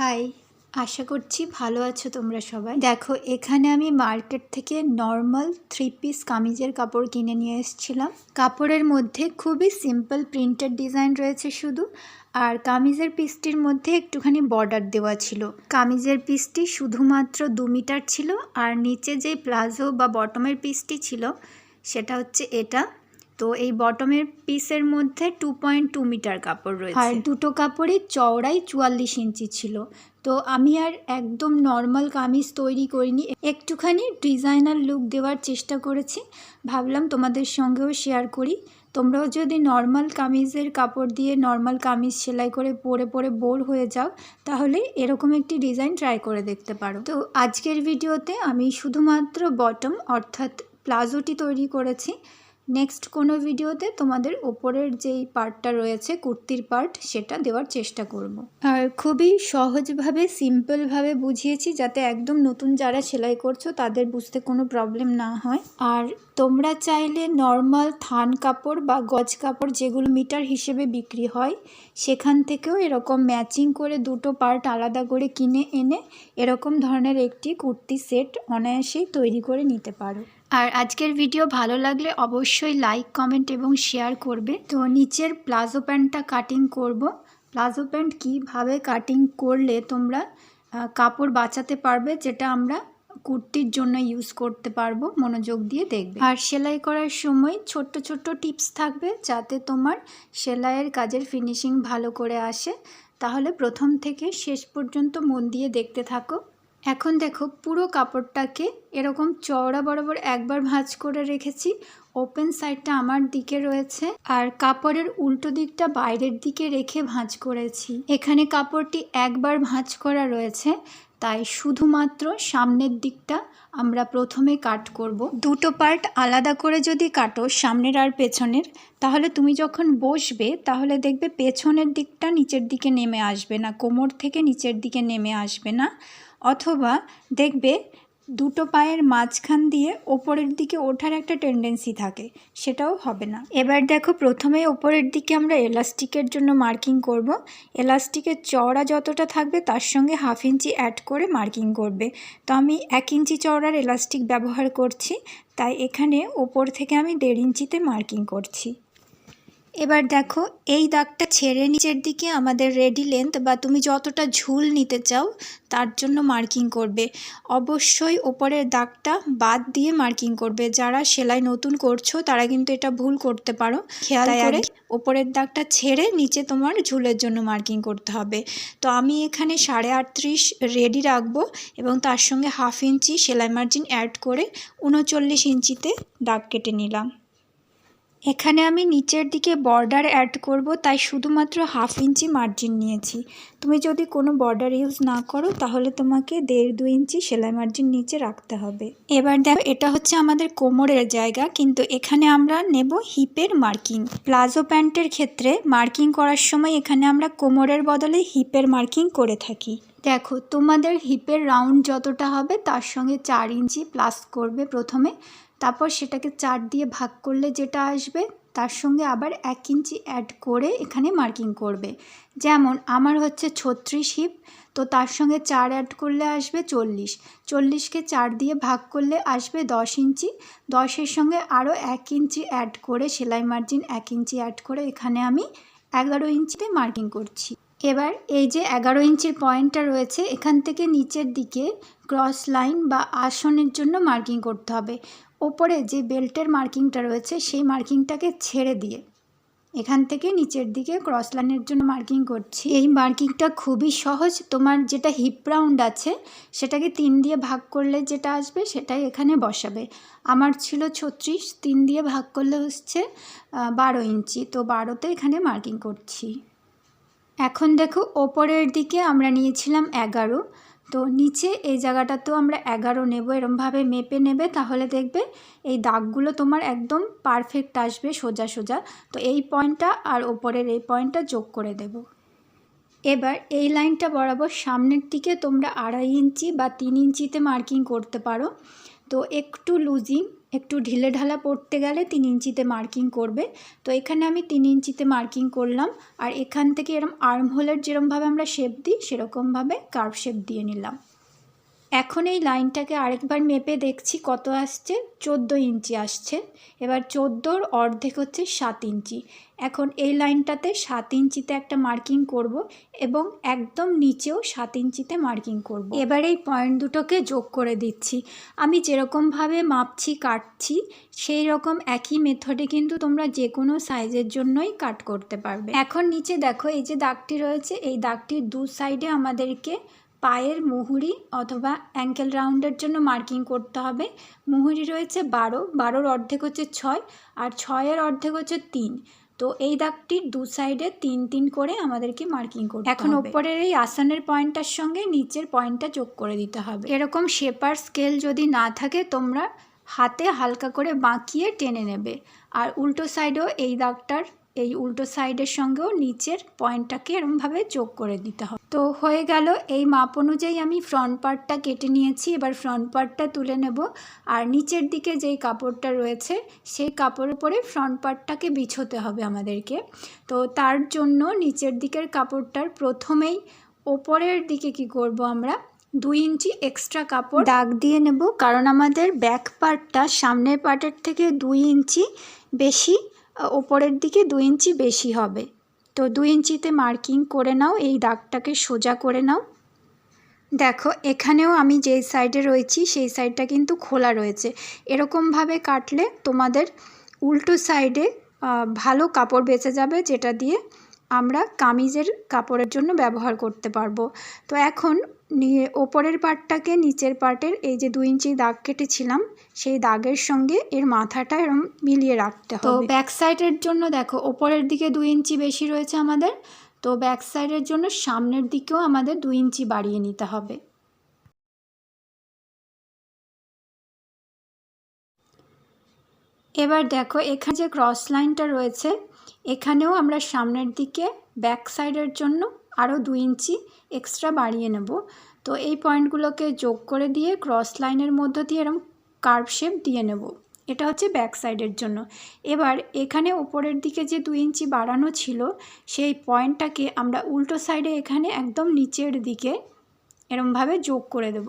High, আশা করছি ভালো আছো তোমরা সবাই। দেখো, এখানে আমি মার্কেট থেকে নর্মাল থ্রি পিস কামিজের কাপড় কিনে নিয়ে এসেছিলাম। কাপড়ের মধ্যে খুবই সিম্পল প্রিন্টেড ডিজাইন রয়েছে শুধু, আর কামিজের পিসটির মধ্যে একটুখানি বর্ডার দেওয়া ছিল। কামিজের পিসটি শুধুমাত্র দু মিটার ছিল, আর নিচে যে প্লাজো বা বটমের পিসটি ছিল, সেটা হচ্ছে এটা। তো এই বটমের পিসের মধ্যে টু পয়েন্ট টু মিটার কাপড় রয়েছে। আর দুটো কাপড়ই চওড়াই চুয়াল্লিশ ইঞ্চি ছিল। তো আমি আর একদম নর্মাল কামিজ তৈরি করিনি। একটুখানি ডিজাইনার লুক দেওয়ার চেষ্টা করেছি। ভাবলাম তোমাদের সঙ্গেও শেয়ার করি। তোমরাও যদি নর্মাল কামিজের কাপড় দিয়ে নর্মাল কামিজ সেলাই করে পরে পরে বোর হয়ে যাও, তাহলে এরকম একটি ডিজাইন ট্রাই করে দেখতে পারো। তো আজকের ভিডিওতে আমি শুধুমাত্র বটম অর্থাৎ প্লাজোটি তৈরি করেছি। নেক্সট কোনো ভিডিওতে তোমাদের ওপরের যেই পার্টটা রয়েছে, কুর্তির পার্ট সেটা দেওয়ার চেষ্টা করব। আর খুবই সহজভাবে সিম্পলভাবে বুঝিয়েছি যাতে একদম নতুন যারা সেলাই করছ, তাদের বুঝতে কোনো প্রবলেম না হয় আর তোমরা চাইলে নর্মাল থান কাপড় বা গজ কাপড় যেগুলো মিটার হিসেবে বিক্রি হয়, সেখান থেকেও এরকম ম্যাচিং করে দুটো পার্ট আলাদা করে কিনে এনে, এরকম ধরনের একটি কুর্তি সেট অনায়াসেই তৈরি করে নিতে পারো আর আজকের ভিডিও ভালো লাগলে অবশ্যই লাইক কমেন্ট এবং শেয়ার করবে। তো নিচের প্লাজো প্যান্টটা কাটিং করব। প্লাজো প্যান্ট কীভাবে কাটিং করলে তোমরা কাপড় বাঁচাতে পারবে, যেটা আমরা কুর্তির জন্য ইউজ করতে পারব, মনোযোগ দিয়ে দেখবে। আর সেলাই করার সময় ছোট্ট ছোট্ট টিপস থাকবে, যাতে তোমার সেলাইয়ের কাজের ফিনিশিং ভালো করে আসে। তাহলে প্রথম থেকে শেষ পর্যন্ত মন দিয়ে দেখতে থাকো। এখন দেখো পুরো কাপড়টাকে এরকম চওড়া বরাবর একবার ভাঁজ করে রেখেছি। ওপেন সাইডটা আমার দিকে রয়েছে আর কাপড়ের উল্টো দিকটা বাইরের দিকে রেখে ভাঁজ করেছি। এখানে কাপড়টি একবার ভাঁজ করা রয়েছে, তাই শুধুমাত্র সামনের দিকটা আমরা প্রথমে কাট করব। দুটো পার্ট আলাদা করে যদি কাটো সামনের আর পেছনের, তাহলে তুমি যখন বসবে, তাহলে দেখবে পেছনের দিকটা নিচের দিকে নেমে আসবে না, কোমর থেকে নিচের দিকে নেমে আসবে না। অথবা দেখবে দুটো পায়ের মাঝখান দিয়ে ওপরের দিকে ওঠার একটা টেন্ডেন্সি থাকে, সেটাও হবে না। এবার দেখো প্রথমে ওপরের দিকে আমরা এলাস্টিকের জন্য মার্কিং করব। এলাস্টিকের চওড়া যতটা থাকবে, তার সঙ্গে হাফ ইঞ্চি অ্যাড করে মার্কিং করবে। তো আমি এক ইঞ্চি চওড়ার এলাস্টিক ব্যবহার করছি, তাই এখানে ওপর থেকে আমি দেড় ইঞ্চিতে মার্কিং করছি। এবার দেখো এই দাগটা ছেড়ে নিচের দিকে আমাদের রেডি লেন্থ বা তুমি যতটা ঝুল নিতে চাও তার জন্য মার্কিং করবে। অবশ্যই ওপরের দাগটা বাদ দিয়ে মার্কিং করবে। যারা সেলাই নতুন করছ তারা কিন্তু এটা ভুল করতে পারো। খেয়াল করে ওপরের দাগটা ছেড়ে নিচে তোমার ঝুলের জন্য মার্কিং করতে হবে। তো আমি এখানে সাড়ে আটত্রিশ রেডি রাখব এবং তার সঙ্গে হাফ ইঞ্চি সেলাই মার্জিন অ্যাড করে উনচল্লিশ ইঞ্চিতে দাগ কেটে নিলাম। এখানে আমি নিচের দিকে বর্ডার অ্যাড করব, তাই শুধুমাত্র হাফ ইঞ্চি মার্জিন নিয়েছি। তুমি যদি কোনো বর্ডার ইউজ না করো, তাহলে তোমাকে দেড় দু ইঞ্চি সেলাই মার্জিন নিচে রাখতে হবে। এবার দেখো, এটা হচ্ছে আমাদের কোমরের জায়গা, কিন্তু এখানে আমরা নেব হিপের মার্কিং প্লাজো প্যান্টের ক্ষেত্রে মার্কিং করার সময় এখানে আমরা কোমরের বদলে হিপের মার্কিং করে থাকি। দেখো, তোমাদের হিপের রাউন্ড যতটা হবে, তার সঙ্গে চার ইঞ্চি প্লাস করবে প্রথমে। তারপর সেটাকে চার দিয়ে ভাগ করলে যেটা আসবে, তার সঙ্গে আবার এক ইঞ্চি অ্যাড করে এখানে মার্কিং করবে। যেমন আমার হচ্ছে ছত্রিশ হিপ, তো তার সঙ্গে চার অ্যাড করলে আসবে চল্লিশ। চল্লিশকে চার দিয়ে ভাগ করলে আসবে দশ ইঞ্চি। দশের সঙ্গে আরও এক ইঞ্চি অ্যাড করে, সেলাই মার্জিন এক ইঞ্চি অ্যাড করে এখানে আমি এগারো ইঞ্চিতে মার্কিং করছি। এবার এই যে এগারো ইঞ্চির পয়েন্টটা রয়েছে, এখান থেকে নিচের দিকে ক্রস লাইন বা আসনের জন্য মার্কিং করতে হবে। ওপরে যে বেল্টের মার্কিংটা রয়েছে, সেই মার্কিংটাকে ছেড়ে দিয়ে এখান থেকে নিচের দিকে ক্রস লাইনের জন্য মার্কিং করছি। এই মার্কিংটা খুবই সহজ। তোমার যেটা হিপ রাউন্ড আছে, সেটাকে তিন দিয়ে ভাগ করলে যেটা আসবে, সেটাই এখানে বসাবে। আমার ছিল ছত্রিশ, তিন দিয়ে ভাগ করলে হচ্ছে বারো ইঞ্চি। তো বারোতে এখানে মার্কিং করছি। এখন দেখো, ওপরের দিকে আমরা নিয়েছিলাম এগারো। তো নিচে এই জায়গাটাতেও আমরা এগারো নেব, এরমভাবে মেপে নেবে, তাহলে দেখবে এই দাগগুলো তোমার একদম পারফেক্ট আসবে সোজা সোজা। তো এই পয়েন্টটা আর ওপরের এই পয়েন্টটা যোগ করে দেব। এবার এই লাইনটা বরাবর সামনের দিকে তোমরা আড়াই ইঞ্চি বা তিন ইঞ্চিতে মার্কিং করতে পারো। তো একটু লুজিং একটু ঢিলে ঢালা পড়তে গেলে তিন ইঞ্চিতে মার্কিং করবে। তো এখানে আমি তিন ইঞ্চিতে মার্কিং করলাম। আর এখান থেকে এরম আর্ম হোলের যেরমভাবে আমরা শেপ দিই, সেরকমভাবে কার্ভ শেপ দিয়ে নিলাম। এখন এই লাইনটাকে আরেকবার মেপে দেখছি কত আসছে? চোদ্দ ইঞ্চি আসছে। এবার চোদ্দোর অর্ধেক হচ্ছে সাত ইঞ্চি। এখন এই লাইনটাতে সাত ইঞ্চিতে একটা মার্কিং করব এবং একদম নিচেও সাত ইঞ্চিতে মার্কিং করব। এবার এই পয়েন্ট দুটোকে যোগ করে দিচ্ছি। আমি যেরকমভাবে মাপছি, কাটছি, সেই রকম একই মেথডে কিন্তু তোমরা যে কোনো সাইজের জন্যই কাট করতে পারবে। এখন নিচে দেখো, এই যে দাগটি রয়েছে, এই দাগটির দু সাইডে আমাদেরকে পায়ের মুহুরি অথবা অ্যাঙ্কেল রাউন্ডের জন্য মার্কিং করতে হবে। মুহুরি রয়েছে বারো বারোর অর্ধেক হচ্ছে ছয় আর ছয়ের অর্ধেক হচ্ছে তিন। তো এই দাগটির দু সাইডে তিন তিন করে আমাদেরকে মার্কিং করতে এখন ওপরের এই আসানের পয়েন্টটার সঙ্গে নিচের পয়েন্টটা যোগ করে দিতে হবে। এরকম শেপার স্কেল যদি না থাকে তোমরা হাতে হালকা করে বাঁকিয়ে টেনে নেবে। আর উল্টো সাইডেও এই দাগটার এই উল্টো সাইডের সঙ্গেও নিচের পয়েন্টটাকে এরমভাবে যোগ করে দিতে হবে। তো হয়ে গেল, এই মাপ অনুযায়ী আমি ফ্রন্ট পার্টটা কেটে নিয়েছি। এবার ফ্রন্ট পার্টটা তুলে নেব। আর নিচের দিকে যেই কাপড়টা রয়েছে, সেই কাপড়ের পরে ফ্রন্ট পার্টটাকে বিছোতে হবে আমাদেরকে। তো তার জন্য নিচের দিকের কাপড়টার প্রথমেই ওপরের দিকে কি করব আমরা? দুই ইঞ্চি এক্সট্রা কাপড় দাগ দিয়ে নেব। কারণ আমাদের ব্যাক পার্টটা সামনের পার্টের থেকে দুই ইঞ্চি বেশি। ওপরের দিকে দু ইঞ্চি বেশি হবে। তো দু ইঞ্চিতে মার্কিং করে নাও, এই দাগটাকে সোজা করে নাও। দেখো, এখানেও আমি যেই সাইডে রয়েছি, সেই সাইডটা কিন্তু খোলা রয়েছে। এরকমভাবে কাটলে তোমাদের উল্টো সাইডে ভালো কাপড় বেঁচে যাবে, যেটা দিয়ে আমরা কামিজের কাপড়ের জন্য ব্যবহার করতে পারব। তো এখন নিয়ে ওপরের পার্টটাকে নিচের পার্টের এই যে দু ইঞ্চি দাগ কেটেছিলাম সেই দাগের সঙ্গে এর মাথাটা এরম মিলিয়ে রাখতে হবে। তো ব্যাক সাইডের জন্য দেখো ওপরের দিকে দু ইঞ্চি বেশি রয়েছে আমাদের তো ব্যাক সাইডের জন্য সামনের দিকেও আমাদের দু ইঞ্চি বাড়িয়ে নিতে হবে। এবার দেখো এখানে যে ক্রস লাইনটা রয়েছে এখানেও আমরা সামনের দিকে ব্যাক সাইডের জন্য আরও দু ইঞ্চি এক্সট্রা বাড়িয়ে নেব। তো এই পয়েন্টগুলোকে যোগ করে দিয়ে ক্রস লাইনের মধ্য দিয়ে এরকম কার্ভ শেপ দিয়ে নেব। এটা হচ্ছে ব্যাক সাইডের জন্য। এবার এখানে উপরের দিকে যে দু ইঞ্চি বাড়ানো ছিল, সেই পয়েন্টটাকে আমরা উল্টো সাইডে এখানে একদম নিচের দিকে এরমভাবে যোগ করে দেব।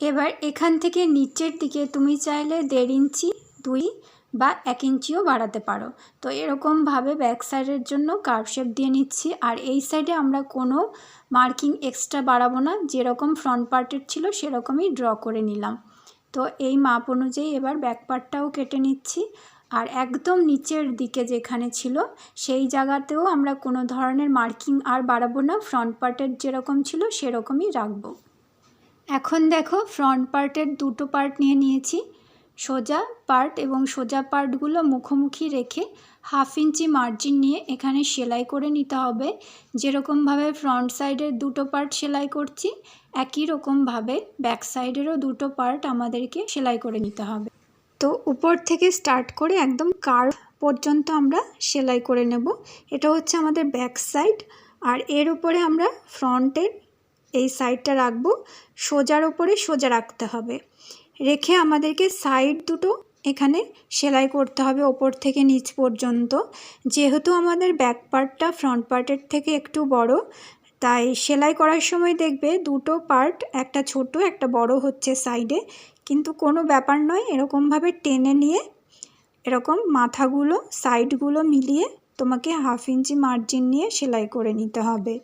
এবার এখান থেকে নিচের দিকে তুমি চাইলে দেড় ইঞ্চি, দুই বা এক ইঞ্চিও বাড়াতে পারো। তো এরকমভাবে ব্যাক সাইডের জন্য কার্ভ শেপ দিয়ে নিচ্ছি। আর এই সাইডে আমরা কোনো মার্কিং এক্সট্রা বাড়াবো না। যেরকম ফ্রন্ট পার্টের ছিল, সেরকমই ড্র করে নিলাম। তো এই মাপ অনুযায়ী এবার ব্যাক পার্টটাও কেটে নিচ্ছি। আর একদম নিচের দিকে যেখানে ছিল, সেই জায়গাতেও আমরা কোনো ধরনের মার্কিং আর বাড়াবো না। ফ্রন্ট পার্টের যেরকম ছিল, সেরকমই রাখব। এখন দেখো ফ্রন্ট পার্টের দুটো পার্ট নিয়ে নিয়েছি। সোজা পার্ট এবং সোজা পার্টগুলো মুখোমুখি রেখে হাফ ইঞ্চি মার্জিন নিয়ে এখানে সেলাই করে নিতে হবে। যেরকমভাবে ফ্রন্ট সাইডের দুটো পার্ট সেলাই করছি, একই রকমভাবে ব্যাক সাইডেরও দুটো পার্ট আমাদেরকে সেলাই করে নিতে হবে। তো উপর থেকে স্টার্ট করে একদম কার্ভ পর্যন্ত আমরা সেলাই করে নেব। এটা হচ্ছে আমাদের ব্যাক সাইড। আর এর উপরে আমরা ফ্রন্টের এই সাইডটা রাখব। সোজার ওপরে সোজা রাখতে হবে। রেখে আমাদেরকে সাইড দুটো এখানে সেলাই করতে হবে ওপর থেকে নিচ পর্যন্ত। যেহেতু আমাদের ব্যাক পার্টটা ফ্রন্ট পার্টের থেকে একটু বড়, তাই সেলাই করার সময় দেখবে দুটো পার্ট একটা ছোট, একটা বড় হচ্ছে সাইডে কিন্তু কোনো ব্যাপার নয়, এরকমভাবে টেনে নিয়ে এরকম মাথাগুলো সাইডগুলো মিলিয়ে তোমাকে হাফ ইঞ্চি মার্জিন নিয়ে সেলাই করে নিতে হবে।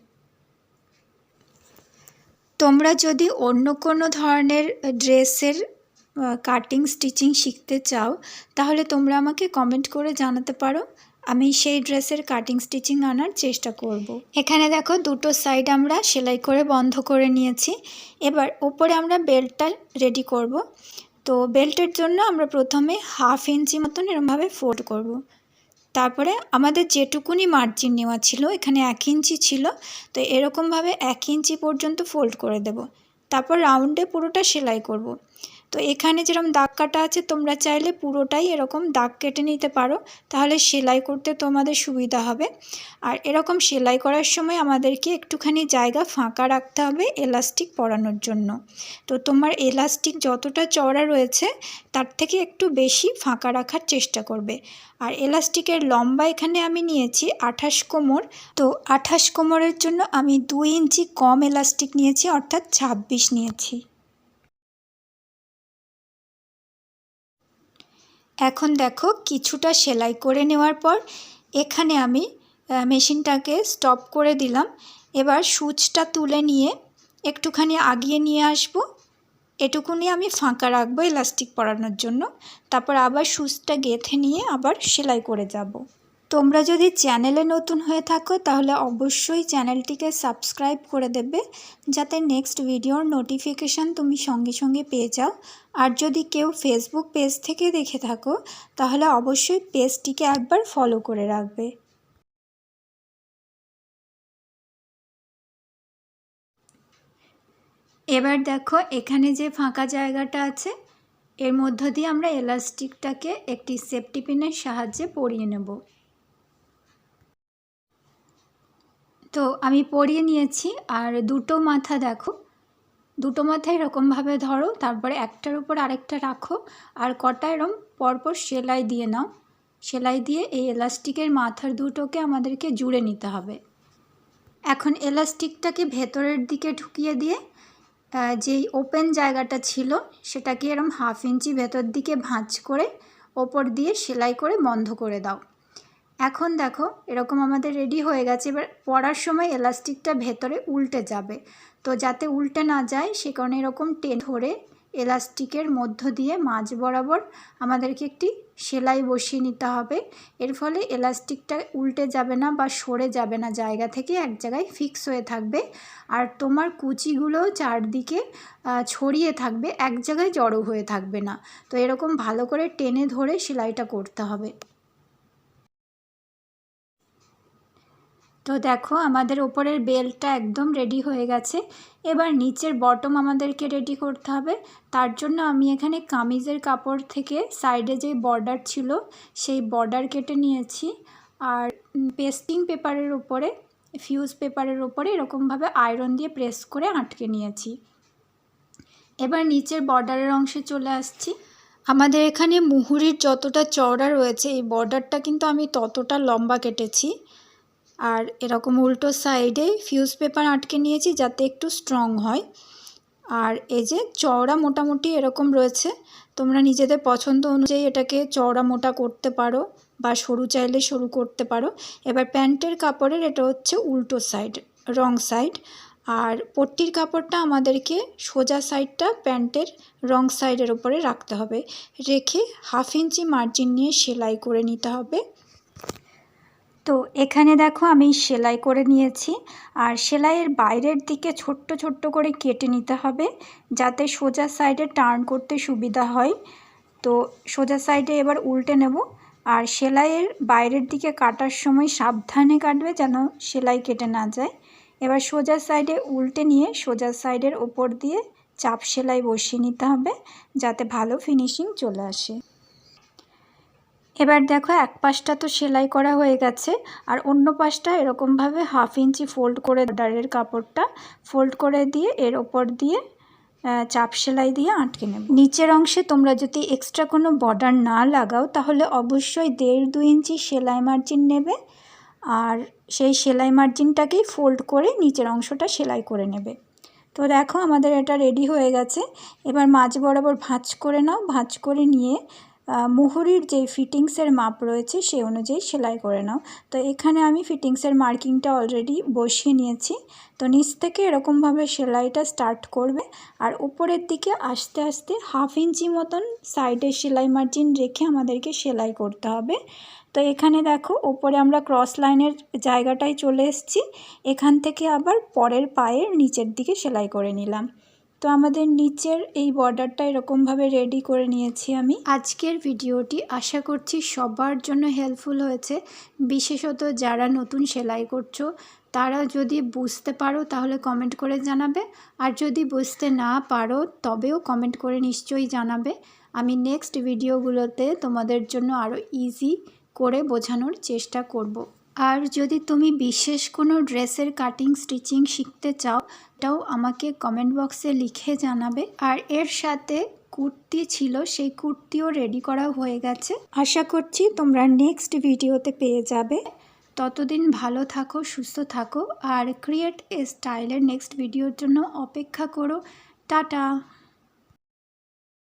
তোমরা যদি অন্য কোনো ধরনের ড্রেসের কাটিং স্টিচিং শিখতে চাও, তাহলে তোমরা আমাকে কমেন্ট করে জানাতে পারো আমি সেই ড্রেসের কাটিং স্টিচিং আনার চেষ্টা করব। এখানে দেখো দুটো সাইড আমরা সেলাই করে বন্ধ করে নিয়েছি এবার ওপরে আমরা বেল্টটা রেডি করব। তো বেল্টের জন্য আমরা প্রথমে হাফ ইঞ্চি মতন এরমভাবে ফোল্ড করব। তারপরে আমাদের যেটুকুনি মার্জিন নেওয়া ছিল, এখানে এক ইঞ্চি ছিল, তো এরকমভাবে এক ইঞ্চি পর্যন্ত ফোল্ড করে দেব তারপর রাউন্ডে পুরোটা সেলাই করব। তো এখানে যেরকম দাগ কাটা আছে, তোমরা চাইলে পুরোটাই এরকম দাগ কেটে নিতে পারো। তাহলে সেলাই করতে তোমাদের সুবিধা হবে। আর এরকম সেলাই করার সময় আমাদেরকে একটুখানি জায়গা ফাঁকা রাখতে হবে এলাস্টিক পরানোর জন্য। তো তোমার এলাস্টিক যতটা চওড়া রয়েছে, তার থেকে একটু বেশি ফাঁকা রাখার চেষ্টা করবে। আর এলাস্টিকের লম্বা এখানে আমি নিয়েছি আঠাশ কোমর। তো আঠাশ কোমরের জন্য আমি দুই ইঞ্চি কম এলাস্টিক নিয়েছি, অর্থাৎ ছাব্বিশ নিয়েছি। এখন দেখো কিছুটা সেলাই করে নেওয়ার পর এখানে আমি মেশিনটাকে স্টপ করে দিলাম। এবার সুচটা তুলে নিয়ে একটুখানি আগিয়ে নিয়ে আসব। এটুকুনি আমি ফাঁকা রাখব ইলাস্টিক পরানোর জন্য। তারপর আবার সুচটা গেঁথে নিয়ে আবার সেলাই করে যাব। তোমরা যদি চ্যানেলে নতুন হয়ে থাকো, তাহলে অবশ্যই চ্যানেলটিকে সাবস্ক্রাইব করে দেবে, যাতে নেক্সট ভিডিওর নোটিফিকেশান তুমি সঙ্গে সঙ্গে পেয়ে যাও। আর যদি কেউ ফেসবুক পেজ থেকে দেখে থাকো, তাহলে অবশ্যই পেজটিকে একবার ফলো করে রাখবে। এবার দেখো, এখানে যে ফাঁকা জায়গাটা আছে, এর মধ্য দিয়ে আমরা এলাস্টিকটাকে একটি সেফটি পিনের সাহায্যে পরিয়ে নেব। তো আমি পরিয়ে নিয়েছি আর দুটো মাথা দেখো। দুটো মাথা এরকমভাবে ধরো, তারপরে একটার উপর আরেকটা রাখো আর কটা এরম পরপর সেলাই দিয়ে নাও। সেলাই দিয়ে এই এলাস্টিকের মাথার দুটোকে আমাদেরকে জুড়ে নিতে হবে। এখন এলাস্টিকটাকে ভেতরের দিকে ঢুকিয়ে দিয়ে যেই ওপেন জায়গাটা ছিল, সেটাকে এরম হাফ ইঞ্চি ভেতর দিকে ভাঁজ করে ওপর দিয়ে সেলাই করে বন্ধ করে দাও। এখন দেখো, এরকম আমাদের রেডি হয়ে গেছে। এবার পরার সময় এলাস্টিকটা ভেতরে উল্টে যাবে। তো যাতে উল্টে না যায়, সে কারণে এরকম টেন ধরে এলাস্টিকের মধ্য দিয়ে মাঝ বরাবর আমাদেরকে একটি সেলাই বসিয়ে নিতে হবে। এর ফলে এলাস্টিকটা উল্টে যাবে না বা সরে যাবে না। জায়গা থেকে এক জায়গায় ফিক্স হয়ে থাকবে। আর তোমার কুচিগুলো চারদিকে ছড়িয়ে থাকবে। এক জায়গায় জড়ো হয়ে থাকবে না। তো এরকম ভালো করে টেনে ধরে সেলাইটা করতে হবে। তো দেখো, আমাদের ওপরের বেলটা একদম রেডি হয়ে গেছে। এবার নিচের বটম আমাদেরকে রেডি করতে হবে। তার জন্য আমি এখানে কামিজের কাপড় থেকে সাইডে যে বর্ডার ছিল, সেই বর্ডার কেটে নিয়েছি। আর পেস্টিং পেপারের উপরে ফিউজ পেপারের উপরে এরকমভাবে আয়রন দিয়ে প্রেস করে আটকে নিয়েছি। এবার নিচের বর্ডারের অংশে চলে আসছি। আমাদের এখানে মুহুরির যতটা চওড়া রয়েছে, এই বর্ডারটা কিন্তু আমি ততটা লম্বা কেটেছি। আর এরকম উল্টো সাইডে ফিউজ পেপার আটকে নিয়েছি যাতে একটু স্ট্রং হয়। আর এই যে চওড়া মোটামুটি এরকম রয়েছে, তোমরা নিজেদের পছন্দ অনুযায়ী এটাকে চওড়া মোটা করতে পারো বা সরু চাইলে সরু করতে পারো। এবার প্যান্টের কাপড়ের এটা হচ্ছে উল্টো সাইড রং সাইড আর পট্টির কাপড়টা আমাদেরকে সোজা সাইডটা প্যান্টের রং সাইডের ওপরে রাখতে হবে। রেখে হাফ ইঞ্চি মার্জিন নিয়ে সেলাই করে নিতে হবে। তো এখানে দেখো আমি সেলাই করে নিয়েছি। আর সেলাইয়ের বাইরের দিকে ছোট্ট ছোট্ট করে কেটে নিতে হবে যাতে সোজা সাইডে টার্ন করতে সুবিধা হয়। তো সোজা সাইডে এবার উল্টে নেব। আর সেলাইয়ের বাইরের দিকে কাটার সময় সাবধানে কাটবে যেন সেলাই কেটে না যায়। এবার সোজা সাইডে উল্টে নিয়ে সোজা সাইডের ওপর দিয়ে চাপ সেলাই বসিয়ে নিতে হবে যাতে ভালো ফিনিশিং চলে আসে। এবার দেখো এক পাশটা তো সেলাই করা হয়ে গেছে, আর অন্য পাশটা এরকমভাবে হাফ ইঞ্চি ফোল্ড করে ডারের কাপড়টা ফোল্ড করে দিয়ে এর ওপর দিয়ে চাপ সেলাই দিয়ে আটকে নেব। নিচের অংশে তোমরা যদি এক্সট্রা কোনো বর্ডার না লাগাও, তাহলে অবশ্যই দেড় দু ইঞ্চি সেলাই মার্জিন নেবে, আর সেই সেলাই মার্জিনটাকেই ফোল্ড করে নিচের অংশটা সেলাই করে নেবে। তো দেখো আমাদের এটা রেডি হয়ে গেছে, এবার মাঝ বরাবর ভাঁজ করে নাও, ভাঁজ করে নিয়ে মুহুরির যে ফিটিংসের মাপ রয়েছে সেই অনুযায়ী সেলাই করে নাও। তো এখানে আমি ফিটিংসের মার্কিংটা অলরেডি বসিয়ে নিয়েছি। তো নিচ থেকে এরকমভাবে সেলাইটা স্টার্ট করবে আর উপরের দিকে আস্তে আস্তে হাফ ইঞ্চি মতন সাইডে সেলাই মার্জিন রেখে আমাদেরকে সেলাই করতে হবে। তো এখানে দেখো ওপরে আমরা ক্রস লাইনের জায়গাটায় চলে এসেছি। এখান থেকে আবার পরের পায়ের নিচের দিকে সেলাই করে নিলাম। তো আমাদের নিচের এই বর্ডারটা এরকমভাবে রেডি করে নিয়েছি আমি। আজকের ভিডিওটি আশা করছি সবার জন্য হেল্পফুল হয়েছে। বিশেষত যারা নতুন সেলাই করছ, তারা যদি বুঝতে পারো তাহলে কমেন্ট করে জানাবে। আর যদি বুঝতে না পারো, তবেও কমেন্ট করে নিশ্চয়ই জানাবে। আমি নেক্সট ভিডিওগুলোতে তোমাদের জন্য আরও ইজি করে বোঝানোর চেষ্টা করব। আর যদি তুমি বিশেষ কোনো ড্রেসের কাটিং, স্টিচিং শিখতে চাও, তাও আমাকে কমেন্ট বক্সে লিখে জানাবে। আর এর সাথে কুর্তি ছিল, সেই কুর্তিও রেডি করা হয়ে গেছে। আশা করছি তোমরা নেক্সট ভিডিওতে পেয়ে যাবে। ততদিন ভালো থাকো, সুস্থ থাকো, আর ক্রিয়েট এ স্টাইলের নেক্সট ভিডিওর জন্য অপেক্ষা করো। টাটা!